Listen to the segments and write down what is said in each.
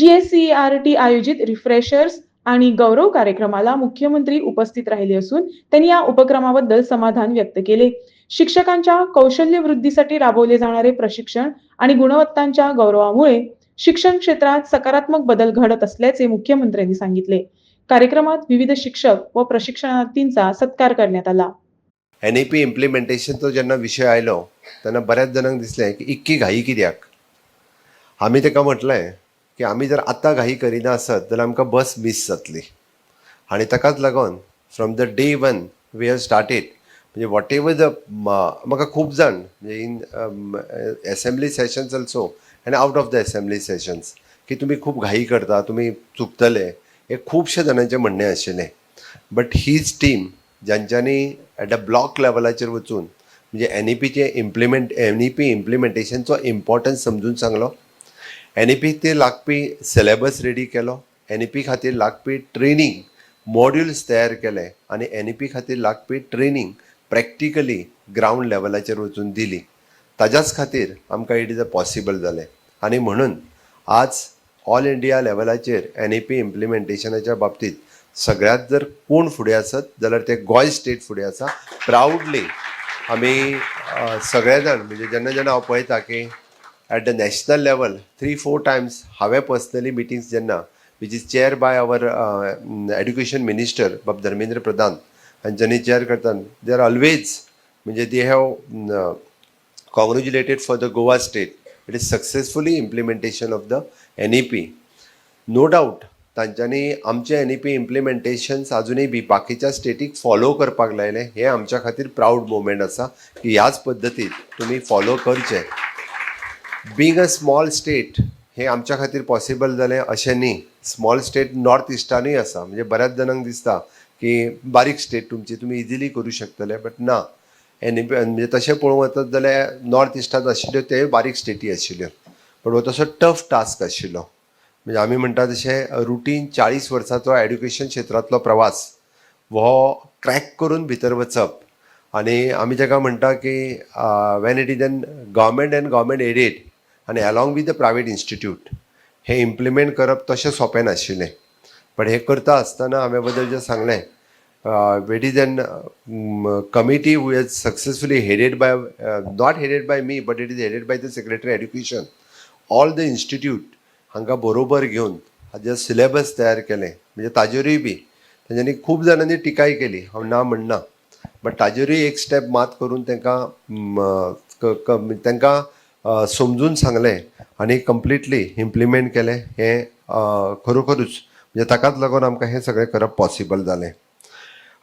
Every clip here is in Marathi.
जीएससीईआरटी आयोजित रिफ्रेशर्स आणि गौरव कार्यक्रमाला मुख्यमंत्री उपस्थित राहिले असून त्यांनी या उपक्रमाबद्दल समाधान व्यक्त केले. शिक्षकांच्या कौशल्य वृद्धीसाठी राबवले जाणारे प्रशिक्षण आणि गुणवत्तांच्या गौरवामुळे शिक्षण क्षेत्रात सकारात्मक बदल घडत असल्याचे मुख्यमंत्र्यांनी सांगितले. कार्यक्रमात विविध शिक्षक व प्रशिक्षणार्थींचा सत्कार करण्यात आला. एन ई पी इम्प्लिमेंटेशनचो ज्यांना विषय आयलो त्यांना बऱ्याच जणांना दिसले की इतकी घाई कित्याक आम्ही तेका म्हटलंय की आमी जर आतां घाई करिना आसत जाल्यार आमकां बस मिस जातली. आनी ताकाच लागून from the day one we have started म्हणजे वॉट एवर द म्हाका खूब जाण म्हणजे in assembly sessions also and out of the assembly sessions की तुमी खूब घाई करता तुमी चुकतले हे खुबशे जाणांचें म्हणणें आशिल्लें बट हीच टीम ज्यांच्यांनी एट अ ब्लॉक लेवलाचेर वचून म्हणजे एन ई पीचे इम्प्लिमेंट एन ई पी इम्प्लिमेंटेशनचो इम्पॉर्टन्स समजून सांगलो एन ई पी ते लागपी सिलेबस रेडी केलो. एन ई पी खातीर लागपी ट्रेनींग मॉड्युल्स तयार केले आनी एन ई पी खातीर लागपी ट्रेनींग प्रॅक्टिकली ग्रावंड लेवलाचेर वचून दिली. ताज्याच खातीर आमकां इट इज अ पॉसिबल जालें. आनी म्हणून आज ऑल इंडिया लेवलाचेर एन ई पी इम्प्लिमेंटेशनाच्या बाबतींत सगळ्यात जर कोण फुडें आसत जाल्यार ते गोंय स्टेट फुडें आसा. प्रावडली आमी सगळे जाण म्हणजे जेन्ना जेन्ना हांव पळयता की at the national level three four times हांवें पर्सनली मिटींग्स जेन्ना which is chair by our education minister बाब धर्मेंद्र प्रधान आनी जेन्ना चेअर करता दे आर ऑलवेज म्हणजे they have congratulated for the Goa state it is successfully implementation of the N E P no doubt तांच्यांनी आमचे एन ई पी इम्प्लिमेंटेशन्स अजूनही बी बाकीच्या स्टेटीक फॉलो करपाक लायले हे आमच्या खातीर प्राऊड मोमेंट आसा की ह्याच पद्दतीन तुमी फॉलो करचे. बींग अ स्मॉल स्टेट हे आमच्या खातीर पॉसिबल जालें अशें न्ही. स्मॉल स्टेट नॉर्थ इस्टानूय आसा. म्हणजे बऱ्याच जाणांक दिसता की बारीक स्टेट तुमची तुमी इजिली करूं शकतले बट ना. एनी म्हणजे तशें पळोवंक वचत जाल्यार नॉर्थ इस्टांत आशिल्ल्यो ते बारीक स्टेटी आशिल्ल्यो. पण हो तसो टफ टास्क आशिल्लो. म्हणजे आमी म्हणटा तशें रुटीन चाळीस वर्सांचो एड्युकेशन क्षेत्रांतलो प्रवास हो क्रॅक करून भितर वचप. आनी आमी जेका म्हणटा की when it is an government and government aided आनी along with the private institute हे इम्प्लिमेंट करप तशें सोंपें नाशिल्लें. पण हे करता आसतना हांवें बद्दल जें सांगलें it is an committee who is successfully headed by not headed by me but it is headed by the secretary education all the institute हांकां बरोबर घेवन हाजें सिलेबस तयार केलें म्हणजे ताजेरूय बी तेंच्यांनी खूब जाणांनी टिकाय केली हांव ना म्हणना बट ताजेरूय एक स्टेप मात करून तांकां तांकां समजून सांगलें आनी कंप्लिटली इम्प्लिमेंट केलें हें खरोखरूच म्हणजे ताकाच लागून आमकां हें सगळें करप पॉसिबल जालें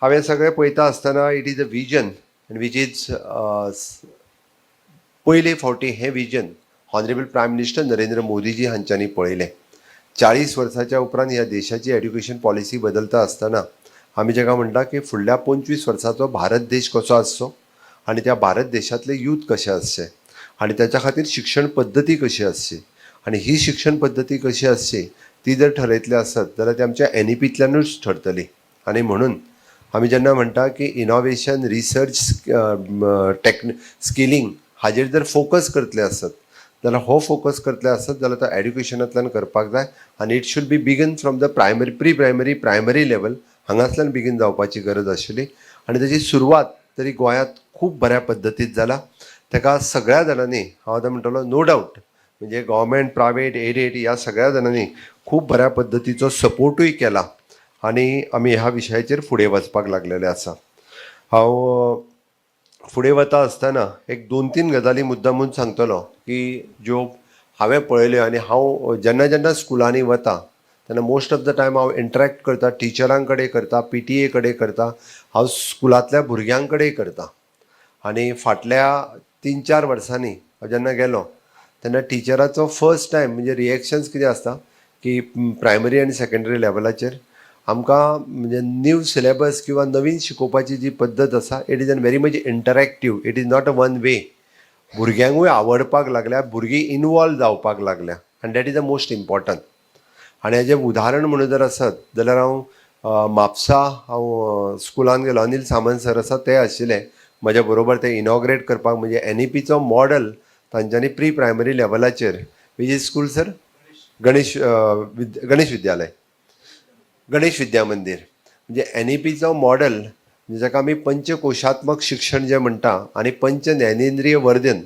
हांवें सगळें पळयता आसतना it is a vision which is पयले फावटी हें vision honourable prime minister Narendra Modiji हांच्यांनी पळयलें. चाळीस वर्साच्या उपरांत ह्या देशाची एड्युकेशन पॉलिसी बदलता आसतना आमी जेका म्हणटा की फुडल्या पंचवीस वर्साचो भारत देश कसो आसचो आनी त्या भारत देशांतले यूथ कशें आसचें? आनी त्याच्या खातीर शिक्षण पद्दती कशी आसची आनी ही शिक्षण पद्दती कशी आसची ती जर ठरयतली आसत जाल्यार ती आमच्या एन ई पीतल्यानूच ठरतली. आनी म्हणून आमी जेन्ना म्हणटा की इनोवेशन रिसर्च टॅक्न स्किलिंग हाजेर जर फोकस करतले आसत जाल्यार हो फोकस करतले आसत जाल्यार तो एड्युकेशनांतल्यान करपाक जाय. आनी it should be begin from the primary pre primary primary level हांगासल्यान बेगीन जावपाची गरज आशिल्ली. आनी ताची सुरवात तरी गोंयांत खूब बऱ्या पद्दतीन जाला. ताका सगळ्या जाणांनी हांव आतां म्हणटलो नो डावट म्हणजे गव्हर्मेंट प्रायवेट एडेड ह्या सगळ्या जाणांनी खूब बऱ्या पद्दतीचो सपोर्टूय केला. आनी आमी ह्या विशयाचेर फुडें वचपाक लागलेले आसा. हांव फुडें वता आसतना एक दोन तीन गजाली मुद्दामून सांगतलो की ज्यो हांवें पळयल्यो आनी हांव जेन्ना जेन्ना स्कुलांनी वता तेन्ना मोस्ट ऑफ द टायम हांव इंटरेक्ट करता टिचरां कडेन करता पी टी ए कडेन करता हांव स्कुलांतल्या भुरग्यां कडेन करता. आनी फाटल्या तीन चार वर्सांनी हांव जेन्ना गेलो तेन्ना टिचराचो फर्स्ट टायम म्हणजे रिएक्शन्स कितें आसता की प्रायमरी आनी सेकेंडरी लेवलाचेर आमकां म्हणजे न्यू सिलेबस किंवा नवीन शिकोवपाची जी पद्दत आसा it is an very much interactive it is not a one way भुरग्यांकूय आवडपाक लागल्या भुरगीं इनवॉल्व जावपाक लागल्या आनी that is a most important आनी हेजें उदाहरण म्हणून जर आसत जाल्यार हांव म्हापसा हांव स्कुलान गेलो अनिल सामंत सर आसा ते आशिल्ले. म्हज्या बरोबर ते इनॉग्रेट करपाक म्हणजे एन ई पीचो मॉडल तांच्यांनी pre primary लेवलाचेर which is school sir Ganesh विद गणेश विद्यालय. गणेश विद्या मंदीर. म्हणजे एन ई पीचो मॉडल जाका आमी पंचकोशात्मक शिक्षण जें म्हणटा आनी पंच ज्ञानेंद्रीय वर्धन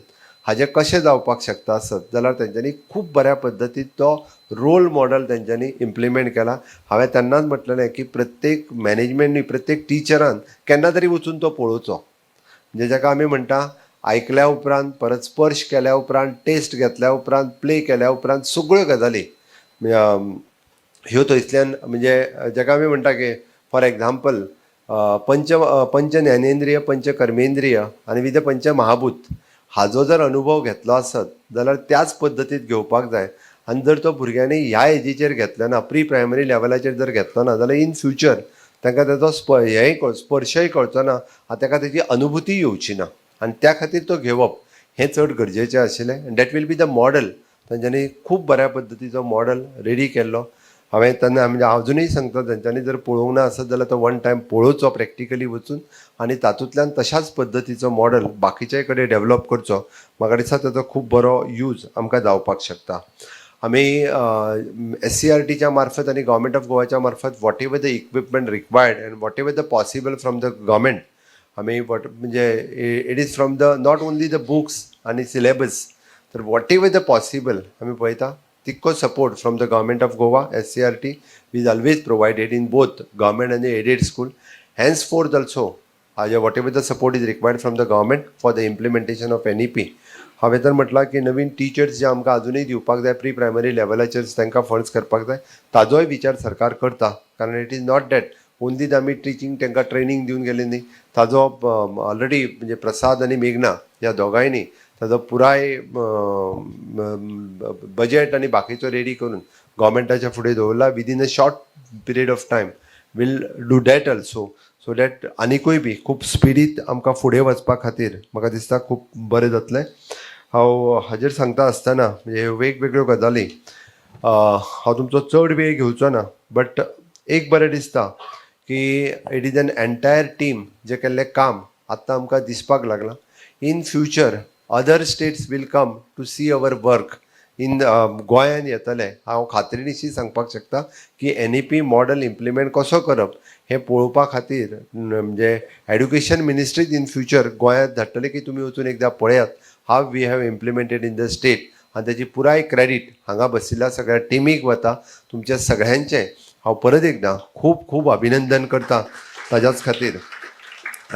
हाजें कशें जावपाक शकता आसत जाल्यार तेंच्यांनी खूब बऱ्या पद्दतीन तो रोल मॉडल तेंच्यांनी इम्प्लिमेंट केला. हांवें तेन्नाच म्हटलेलें की प्रत्येक मॅनेजमेंटनी प्रत्येक टिचरान केन्ना तरी वचून तो पळोवचो. जे जाका आमी म्हणटा आयकल्या उपरांत परत स्पर्श केल्या उपरांत टेस्ट घेतल्या उपरांत प्ले केल्या उपरांत सगळ्यो गजाली ह्यो थंयसल्यान म्हणजे जेका आमी म्हणटा की फॉर एग्जाम्पल पंच पंच ज्ञानेंद्रीय पंच कर्मेंद्रीय आनी विद पंच महाभूत हाजो जर अनुभव घेतलो आसत जाल्यार त्याच पद्दतीत घेवपाक जाय. आनी जर तो भुरग्यांनी ह्या एजीचेर घेतलो ना प्री प्रायमरी लेवलाचेर जर घेतलो ना जाल्यार इन फ्युचर तांकां ताचो स्प हेंय कळ स्पर्शय कळचो ना. आनी ताका तेजी अनुभुती येवची ना. आनी त्या खातीर तो घेवप हें चड गरजेचें आशिल्लें. आनी that will be the model तांच्यांनी खूब बऱ्या पद्दतीचो मॉडल रेडी केल्लो. हांवें तेन्ना म्हणजे अजुनूय सांगता तेंच्यांनी जर पळोवंक ना आसत जाल्यार तो वन टायम पळोवचो प्रॅक्टिकली वचून. आनी तातूंतल्यान तशाच पद्दतीचो मॉडल बाकीच्याय कडेन डेवलप करचो. म्हाका दिसता ताचो खूब बरो यूज आमकां जावपाक शकता. आमी एस सी आर टीच्या मार्फत आनी गव्हर्मेंट ऑफ गोवाच्या मार्फत whatever the equipment required and whatever the possible from the government आमी वॉट म्हणजे it is from the not only the books आनी सिलेबस तर वॉट एवर द पॉसिबल आमी पळयता तितको support from the government of Goa S C R T which always provided in both government आनी aided school henceforth also whatever the support is required from the government for the implementation of N E P हांवें तर म्हटलां की नवीन टिचर्स जे आमकां अजुनूय दिवपाक जाय प्री प्रायमरी लेवलाचेर तांकां फंड्स करपाक जाय ताजोय विचार सरकार करता. कारण इट इज नॉट डॅट ओन्लीच आमी टिचींग तांकां ट्रेनींग दिवन गेले न्ही. ताजो ऑलरेडी म्हणजे प्रसाद आनी मेघना ह्या दोगांयनी ताजो पुराय बजेट आनी बाकीचो रेडी करून गोवमेंटाच्या फुडें दवरला. Within a short period of time will do that also so that आनिकूय बी खूब स्पिडीत आमकां फुडें वचपा खातीर म्हाका दिसता खूब बरें जातलें. हांव हाजेर सांगता आसतना म्हणजे वेगवेगळ्यो गजाली हांव तुमचो चड वेळ घेवचो ना बट एक बरें दिसता की it is an entire team जें केल्लें काम आतां आमकां दिसपाक लागलां. In future other states will come to see our work in गोंयान येतले हांव खात्रीनिशी सांगपाक शकता की N E P model implement कसो करप हें पळोवपा खातीर म्हणजे एड्युकेशन मिनिस्ट्रीज इन फ्युचर गोंयांत धाडटले की तुमी वचून एकदां पळयात. How we have implemented in the state आनी तेजी पुराय क्रेडिट हांगा बशिल्ल्या सगळ्या टिमीक वता तुमच्या सगळ्यांचें हांव परत एकदां खूब खूब अभिनंदन करता ताज्याच खातीर.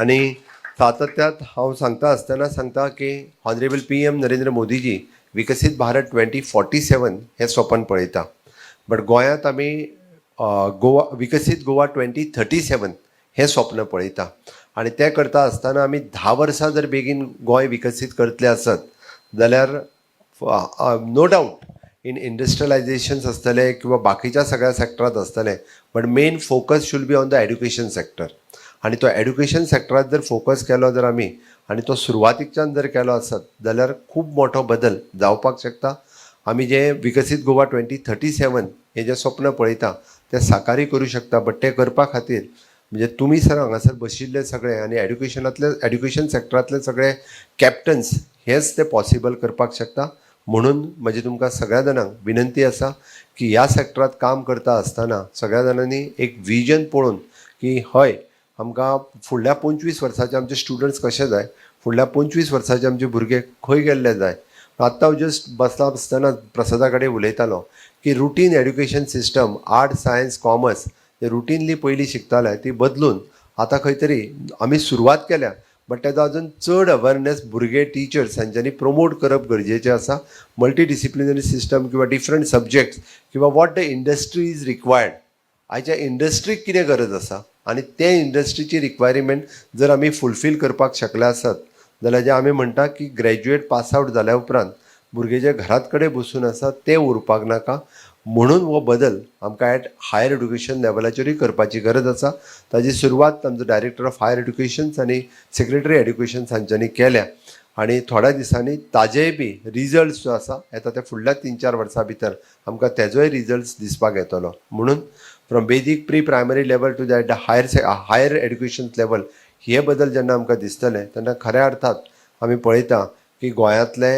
आनी सातत्यात हांव सांगता आसतना सांगता की honourable P M Narendra Modiji विकसीत भारत ट्वेंटी फोर्टी सेवन हें स्वप्न पळयता. बट गोंयांत आमी गोवा विकसीत गोवा ट्वेंटी थर्टी सेवन हें स्वप्न पळयता. आनी तें करता आसतना आमी धा वर्सां जर बेगीन गोंय विकसीत करतले आसत जाल्यार नो डावट इन इंडस्ट्रियलायझेशन्स आसतले किंवा बाकीच्या सगळ्या सॅक्टरांत आसतले but main focus should be on the education sector आनी तो एड्युकेशन सॅक्टरात जर फोकस केलो जर आमी आनी तो सुरवातीच्यान जर केलो आसत जाल्यार खूब मोठो बदल जावपाक शकता. आमी जे विकसीत गोवा ट्वेंटी थर्टी सेवन हें जें स्वप्न पळयता तें साकारी करू शकता बट तें करपा खातीर म्हणजे तुमी सर हांगासर बशिल्ले सगळे आनी एड्युकेशनांतले एड्युकेशन सॅक्टरांतले सगळे कॅप्टन्स हेच ते पॉसिबल करपाक शकता. म्हणून म्हजी तुमकां सगळ्या जाणांक विनंती आसा की ह्या सॅक्टरांत काम करता आसतना सगळ्या जाणांनी एक विजन पळोवन की हय आमकां फुडल्या पंचवीस वर्साचे आमचे स्टुडंट्स कशे जाय? फुडल्या पंचवीस वर्साचे आमचे भुरगे खंय गेल्ले जाय? आतां हांव जस्ट बसला आसतना प्रसादा कडेन उलयतालो की routine education system art science commerce जे रुटीनली पयलीं शिकताले ती बदलून आतां खंय तरी आमी सुरवात केल्या. बट तेजो अजून चड अवेरनेस भुरगे टिचर्स हांच्यांनी प्रमोट करप गरजेचें आसा मल्टी डिसिप्लिनरी सिस्टम किंवा डिफरंट सब्जेक्ट्स किंवा what the industry is required आयच्या इंडस्ट्रीक कितें गरज आसा आनी ते इंडस्ट्रीची रिक्वायरमेंट जर आमी फुलफील करपाक शकले आसत जाल्यार जे आमी म्हणटा की ग्रॅज्युएट पास आवट जाल्या उपरांत भुरगे जे घरात कडेन बसून आसात ते उरपाक नाका. म्हणून हो बदल आमकां एट हायर एड्युकेशन लेवलाचेरूय करपाची गरज आसा. ताजी सुरवात आमचो डायरेक्टर ऑफ हायर एड्युकेशन्स आनी सेक्रेटरी एड्युकेशन्स हांच्यांनी केल्या. आनी थोड्या दिसांनी ताजेय बी रिजल्ट्स जो आसा येता ते फुडल्या तीन चार वर्सां भितर आमकां तेजोय रिजल्ट्स दिसपाक येतलो. म्हणून from basic pre primary level to that higher higher education level हे बदल जेन्ना आमकां दिसतले तेन्ना खऱ्या अर्थात आमी पळयता की गोंयांतले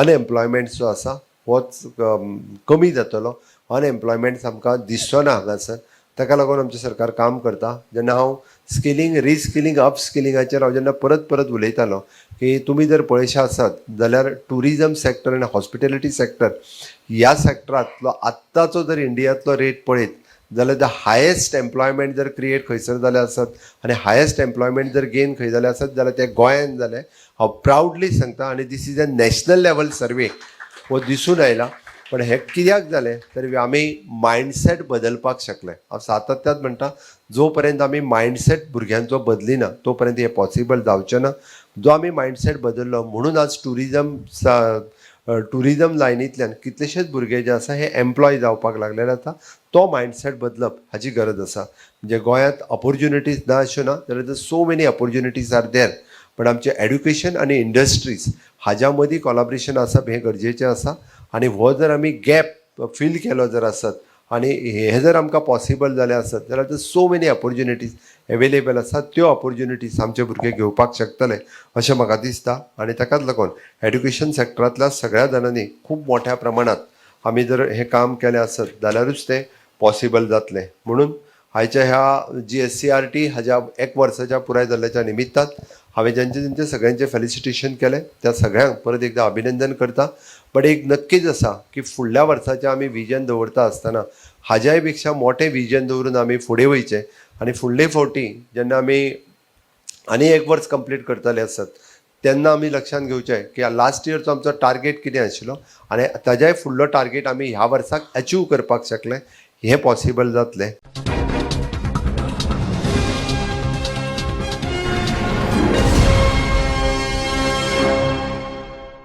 अनएम्प्लॉयमेंट जो आसा होच um, कमी जातलो अनएम्प्लॉयमेंट आमकां दिसचो ना हांगासर. ताका लागून आमचें सरकार काम करता. जेन्ना हांव स्किलींग रिस्किलींग अप स्किलिंगाचेर हांव जेन्ना परत परत उलयतालो की तुमी जर पळयशे आसात जाल्यार टुरिजम सॅक्टर आनी हॉस्पिटेलिटी सॅक्टर ह्या सॅक्टरांतलो आत्ताचो जर इंडियांतलो रेट पळयत जाल्यार द हायेस्ट एम्प्लॉयमेंट जर क्रिएट खंयसर जाले आसत आनी हायेस्ट एम्प्लॉयमेंट जर गेन खंय जाले आसत जाल्यार ते गोंयांत जाले. हांव प्रावडली सांगता आनी this is a national level survey हो दिसून आयला पण हे कित्याक जालें तर आमी मायंडसेट बदलपाक शकले. हांव सातत्यात म्हणटा जो पर्यंत आमी मायंडसेट भुरग्यांचो बदलिना तो पर्यंत हें पॉसिबल जावचें ना. जो आमी मायंडसेट बदललो म्हणून आज टुरिजम टुरिजम लायनींतल्यान कितलेशेच भुरगे जे आसा हे एम्प्लॉय जावपाक लागलेले आसा. तो मायंडसेट बदलप हाची गरज आसा. म्हणजे गोंयांत ऑपॉर्च्युनिटीज ना अश्यो ना जाल्यार so many opportunities are there पण आमचे एड्युकेशन आनी इंडस्ट्रीज हाज्या मदीं कॉलाब्रेशन आसप हें गरजेचें आसा आनी हो जर आमी गॅप फील केलो जर आसत आनी हे जर आमकां पॉसिबल जालें आसत जाल्यार तर सो मेनी ऑपॉर्च्युनिटीज एवेलेबल आसात त्यो ऑपॉर्च्युनिटीज आमचे भुरगे घेवपाक शकतले अशें म्हाका दिसता. आनी ताकाच लागून एड्युकेशन सॅक्टरांतल्या सगळ्या जाणांनी खूब मोठ्या प्रमाणांत आमी जर हें काम केलें आसत जाल्यारूच तें पॉसिबल जातलें. म्हणून आयच्या ह्या G S C R T हाज्या एक वर्साच्या पुराय जाल्ल्याच्या निमित्तान हांवें ज्यांचे ज्यांचे सगळ्यांचें फेलिसिटेशन केलें त्या सगळ्यांक परत एकदां अभिनंदन करता. बट एक नक्कीच आसा की फुडल्या वर्साचें आमी विजन दवरता आसतना हाज्यायपेक्षा मोठें विजन दवरून आमी फुडें वयचें आनी फुडले फावटी जेन्ना आमी आनी एक वर्स कंप्लीट करतले आसत तेन्ना आमी लक्षांत घेवचें की लास्ट इयरचो आमचो टार्गेट कितें आशिल्लो आनी ताज्याय फुडलो टार्गेट आमी ह्या वर्साक अचीव करपाक शकले हें पॉसिबल जातलें.